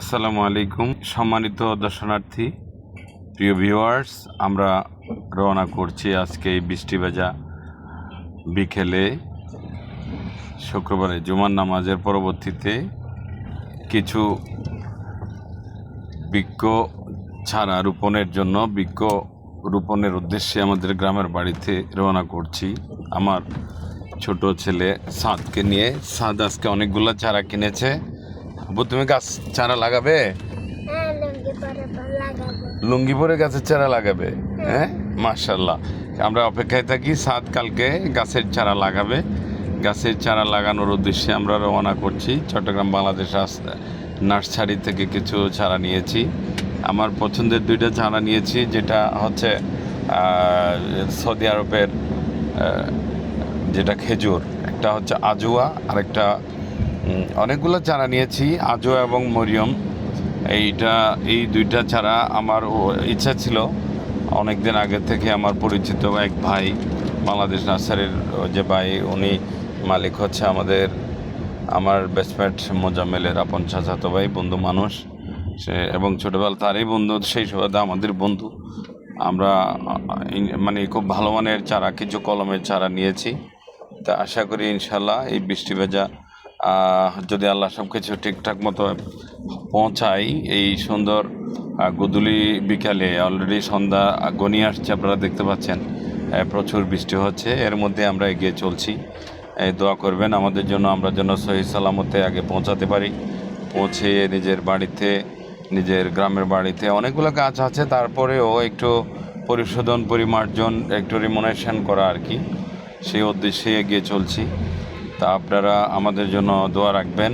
আসসালামু আলাইকুম। সম্মানিত দর্শনার্থী, প্রিয় ভিউয়ার্স আমরা রওনা করছি আজকে এই বৃষ্টি ভেজা বিকেলে, শুক্রবারে জুমার নামাজের পরবর্তীতে কিছু বৃক্ষ ছাড়া রোপণের জন্য, বৃক্ষ রোপণের উদ্দেশ্যে আমাদের গ্রামের বাড়িতে রওনা করছি। আমার ছোট ছেলে সাদকে নিয়ে, সাদ আজকে অনেকগুলো চারা কিনেছে। তুমি গাছ চারা লাগাবে? হ্যাঁ লুঙ্গি পরে গাছের চারা লাগাবে? হ্যাঁ। মার্শাল্লাহ আমরা অপেক্ষায় থাকি সাত কালকে গাছের চারা লাগাবে। গাছের চারা লাগানোর উদ্দেশ্যে আমরা রওনা করছি। চট্টগ্রাম বাংলাদেশ নার্সারি থেকে কিছু চারা নিয়েছি। আমার পছন্দের দুইটা চারা নিয়েছি যেটা হচ্ছে সৌদি আরবের যেটা খেজুর। একটা হচ্ছে আজুয়া আর একটা অনেকগুলো চারা নিয়েছি আজুয়া এবং মরিয়ম। এইটা, এই দুইটা চারা আমার ইচ্ছা ছিল। অনেক দিন আগে থেকে আমার পরিচিত এক ভাই, বাংলাদেশ নার্সারির যে ভাই, উনি মালিক হচ্ছে আমাদের, আমার বেসমেন্ট মোজাম্মেলের আপন চাচাতো ভাই, বন্ধু মানুষ। সে এবং ছোটোবেলা তারই বন্ধু, সেই সুবাদে আমাদের বন্ধু। আমরা মানে খুব ভালো মানের চারা, কিছু কলমের চারা নিয়েছি। তা আশা করি ইনশাল্লাহ এই বৃষ্টি ভেজা যদি আল্লাহ সব কিছু ঠিকঠাক মতো পৌঁছাই এই সুন্দর গোধূলি বিকালে অলরেডি সন্ধ্যা গনিয়ে আসছে আপনারা দেখতে পাচ্ছেন প্রচুর বৃষ্টি হচ্ছে, এর মধ্যে আমরা এগিয়ে চলছি। এই দোয়া করবেন, আমাদের জন্য আমরা যেন সহি সালামতে আগে পৌঁছাতে পারি, পৌঁছে নিজের বাড়িতে, নিজের গ্রামের বাড়িতে। অনেকগুলো গাছ আছে, তারপরেও একটু পরিশোধন, পরিমার্জন, একটু রিমোনেশন করা আর কি, সেই উদ্দেশ্যে এগিয়ে চলছি। তা আপনারা আমাদের জন্য দোয়া রাখবেন।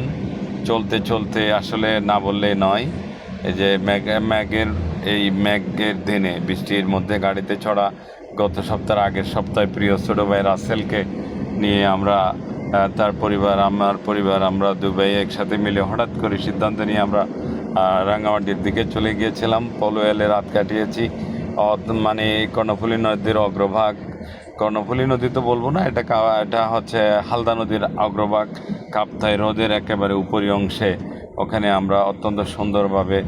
চলতে চলতে আসলে না বললে নয়, এই যে ম্যাগ, ম্যাগের, এই ম্যাগের দিনে বৃষ্টির মধ্যে গাড়িতে ছড়া গত সপ্তাহের আগের সপ্তাহে প্রিয় ছোটো ভাই রাসেলকে নিয়ে আমরা তার পরিবার, আমার পরিবার, আমরা দুবাই একসাথে মিলে হঠাৎ করে সিদ্ধান্ত নিয়ে আমরা রাঙ্গামাটির দিকে চলে গিয়েছিলাম। পলোয়েলে রাত কাটিয়েছি। মানে কর্ণফুলী নদীর অগ্রভাগ কর্ণফুলী নদী তো বলব না, এটা এটা হচ্ছে হালদা নদীর অগ্রভাগ কাপ্তাই হ্রদের একেবারে উপরি অংশে। ওখানে আমরা অত্যন্ত সুন্দরভাবে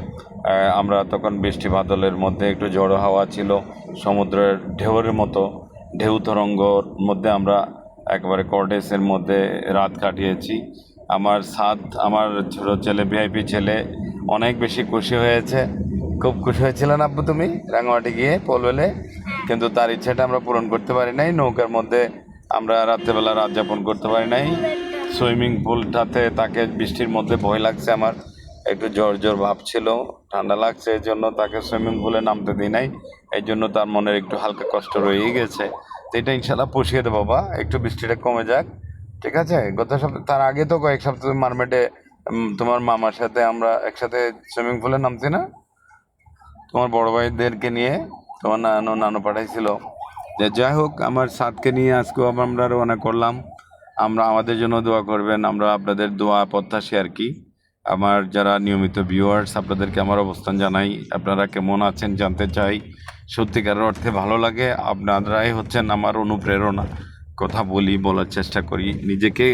আমরা তখন বৃষ্টি বাদলের মধ্যে একটু জড়ো হাওয়া ছিল, সমুদ্রের ঢেউয়ের মতো, ঢেউ তরঙ্গর মধ্যে আমরা একেবারে কর্ডেসের মধ্যে রাত কাটিয়েছি। আমার সাদ আমার ছোট ছেলে, ভিআইপি ছেলে অনেক বেশি খুশি হয়েছে। খুব খুশি হয়েছিলেন আব্বু তুমি? রাঙামাটি গিয়ে, পোলবেলে? কিন্তু তার ইচ্ছাটা আমরা পূরণ করতে পারি নাই। নৌকার মধ্যে আমরা রাত্রেবেলা রাত যাপন করতে পারি নাই। সুইমিং পুলটাতে তাকে বৃষ্টির মধ্যে ভয় লাগছে আমার। একটু জ্বর জ্বর ভাব ছিল, ঠান্ডা লাগছে, এই জন্য তাকে সুইমিং পুলে নামতে দিই নাই। এই জন্য তার মনের একটু হালকা কষ্ট রয়েই গেছে। তো এটা ইনশাল্লাহ পুষিয়ে দেবো, বাবা। একটু বৃষ্টিটা কমে যাক। ঠিক আছে? গত সপ্তাহ তার আগে তো কয়েক সপ্তাহ মারমেটে তোমার মামার সাথে আমরা একসাথে সুইমিং পুলে নামছি না? তোমার বড় ভাইদেরকে নিয়ে তোমার নানু নানু পাঠাইছিল যে, যাই হোক, আমার সাথকে নিয়ে আজকেও আমরা রওনা করলাম। আমরা আমাদের জন্য দোয়া করবেন, আমরা আপনাদের দোয়া প্রত্যাশী আর কি আমার যারা নিয়মিত ভিউয়ার্স আপনাদেরকে আমার অবস্থান জানাই। আপনারা কেমন আছেন জানতে চাই। সত্যিকারের অর্থে ভালো লাগে, আপনারাই হচ্ছেন আমার অনুপ্রেরণা। কথা বলি, বলার চেষ্টা করি। নিজেকে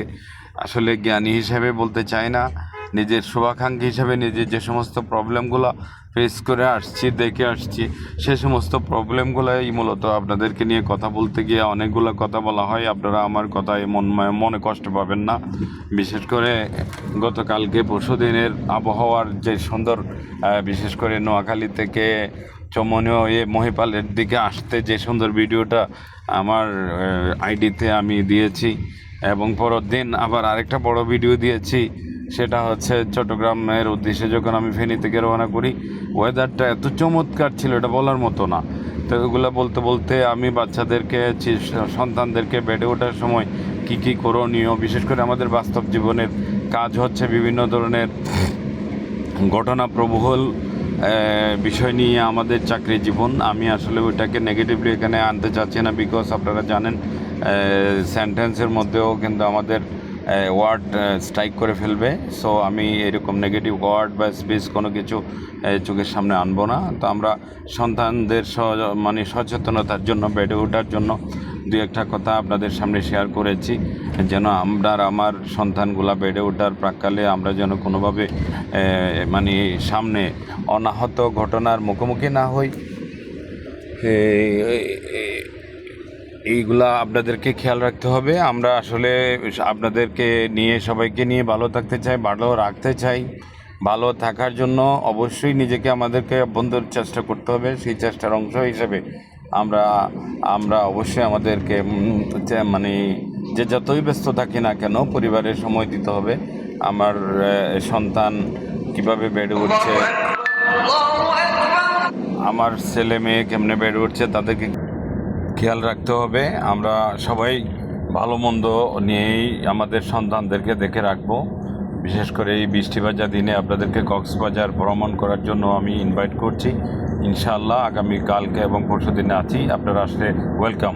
আসলে জ্ঞানী হিসেবে বলতে চাই না। নিজের শুভাকাঙ্ক্ষী হিসাবে নিজের যে সমস্ত প্রবলেমগুলো ফেস করে আসছি, দেখে আসছি, সে সমস্ত প্রবলেমগুলোই মূলত আপনাদেরকে নিয়ে কথা বলতে গিয়ে অনেকগুলো কথা বলা হয়। আপনারা আমার কথায় মন মনে কষ্ট পাবেন না। বিশেষ করে গতকালকে পরশু দিনের আবহাওয়ার যে সুন্দর বিশেষ করে নোয়াখালী থেকে চমনীয় এ মহিপালের দিকে আসতে যে সুন্দর ভিডিওটা আমার আইডিতে আমি দিয়েছি এবং পরের দিন আবার আরেকটা বড় ভিডিও দিয়েছি। সেটা হচ্ছে চট্টগ্রামের উদ্দেশ্যে যখন আমি ফেনী থেকে রওনা করি ওয়েদারটা এত চমৎকার ছিল, এটা বলার মতো না। তো এগুলো বলতে বলতে আমি বাচ্চাদেরকে সন্তানদেরকে বেড়ে ওঠার সময় কি কি করণীয়, বিশেষ করে আমাদের বাস্তব জীবনের কাজ হচ্ছে বিভিন্ন ধরনের ঘটনা প্রবহল বিষয় নিয়ে আমাদের চাকরি জীবন। আমি আসলে ওইটাকে নেগেটিভলি এখানে আনতে চাচ্ছি না বিকজ আপনারা জানেন সেন্টেন্সের মধ্যেও কিন্তু আমাদের ওয়ার্ড স্ট্রাইক করে ফেলবে। সো আমি এরকম নেগেটিভ ওয়ার্ড বা স্পিচ কোনো কিছু চোখের সামনে আনব না। তো আমরা সন্তানদের মানে সচেতনতার জন্য, বেড়ে ওঠার জন্য দু একটা কথা আপনাদের সামনে শেয়ার করেছি। যেন আমরা আমার সন্তানগুলা বেড়ে ওঠার প্রাককালে আমরা যেন কোনোভাবে মানে সামনে অনাহত ঘটনার মুখোমুখি না হই। এইগুলা আপনাদেরকে খেয়াল রাখতে হবে। আমরা আসলে আপনাদেরকে নিয়ে, সবাইকে নিয়ে ভালো থাকতে চাই, ভালো রাখতে চাই। ভালো থাকার জন্য অবশ্যই নিজেকে আমাদেরকে অভ্যন্তর চেষ্টা করতে হবে। সেই চেষ্টার অংশ হিসেবে আমরা আমরা অবশ্যই আমাদেরকে মানে যে যতই ব্যস্ত থাকি না কেন পরিবারের সময় দিতে হবে। আমার সন্তান কীভাবে বেড়ে উঠছে, আমার ছেলে মেয়ে কেমনে বেড়ে উঠছে তাদেরকে খেয়াল রাখতে হবে। আমরা সবাই ভালো মন্দ নিয়েই আমাদের সন্তানদেরকে দেখে রাখব। বিশেষ করে এই বৃষ্টিবাজার দিনে আপনাদেরকে কক্সবাজার ভ্রমণ করার জন্য আমি ইনভাইট করছি। ইনশাআল্লাহ আগামী কালকে এবং পরশু দিনে আছি। আপনারা আসলে ওয়েলকাম